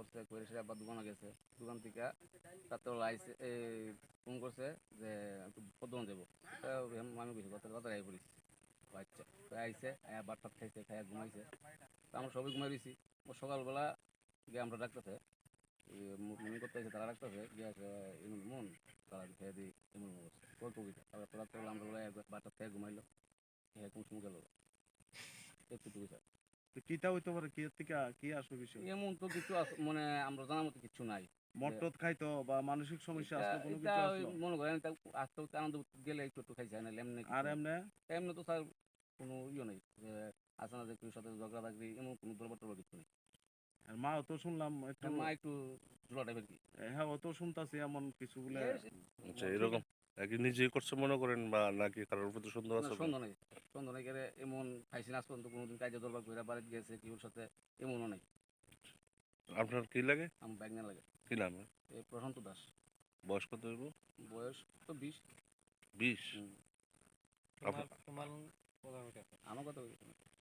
করছে করে সে আবার দোকানে গেছে। দোকান থেকে রাত্রেবেলা আইসে এই ফোন করছে যে পদ্মন তা আমি কিছু কথা কথা আই পড়িস তো আইসে আয়া বাট টাট খাইছে, খাইয়া ঘুমাইছে। তা আমরা সবাই ঘুমাই রয়েছি ও সকালবেলা গিয়ে আমরা ডাকতেছে মনে করতে আছে তারা ডাকতেছে গিয়ে এমন মন, তারা খেয়ে দিই এমন মন ওর কবিতা তারপর তো? রাত্রেবেলা আমরা টাট খেয়ে ঘুমাইলো। খেয়ে কোন সময় গেল? একটু স্যার তো হইতে পারে? কি থেকে কি আসবে বিষয়? এমন তো কিছু মানে আমরা জানার মতো কিছু নাই। মদ খাইতো বা মানসিক সমস্যা আসলো কোনো কিছু আসলো? মনে করেন তা আসতে আনন্দ গেলে একটু একটু খাইছে না এমনি আর এমনি? এমনি তো স্যার কোনো ইয়ে নেই আসে না যে কেউ সাথে ঝগড়া থাকবে এমন কোনো দরবার কিছু নেই। আর মাও তো শুনলাম একটু মা একটু জোড়া টাইপের কি? হ্যাঁ ও তো শুনতাছি এমন কিছু বলে আচ্ছা এরকম নাকি নিজেই করছে মনে করেন বা নাকি কারোর প্রতি সুন্দর আছে সন্দেহ নেই। সন্দেহ নেই করে এমন খাইছি না আজ পর্যন্ত কোনোদিন কাজে দরবার করে বাড়িতে গেছে কেউর সাথে এমনও নেই। আপনার কি লাগে? আমার ব্যাগ না লাগে। কি নাম এই প্রশান্ত দাস। বয়স কত হইব? বয়স তো বিশ। বিশ? হুম। আপনার আমার কথা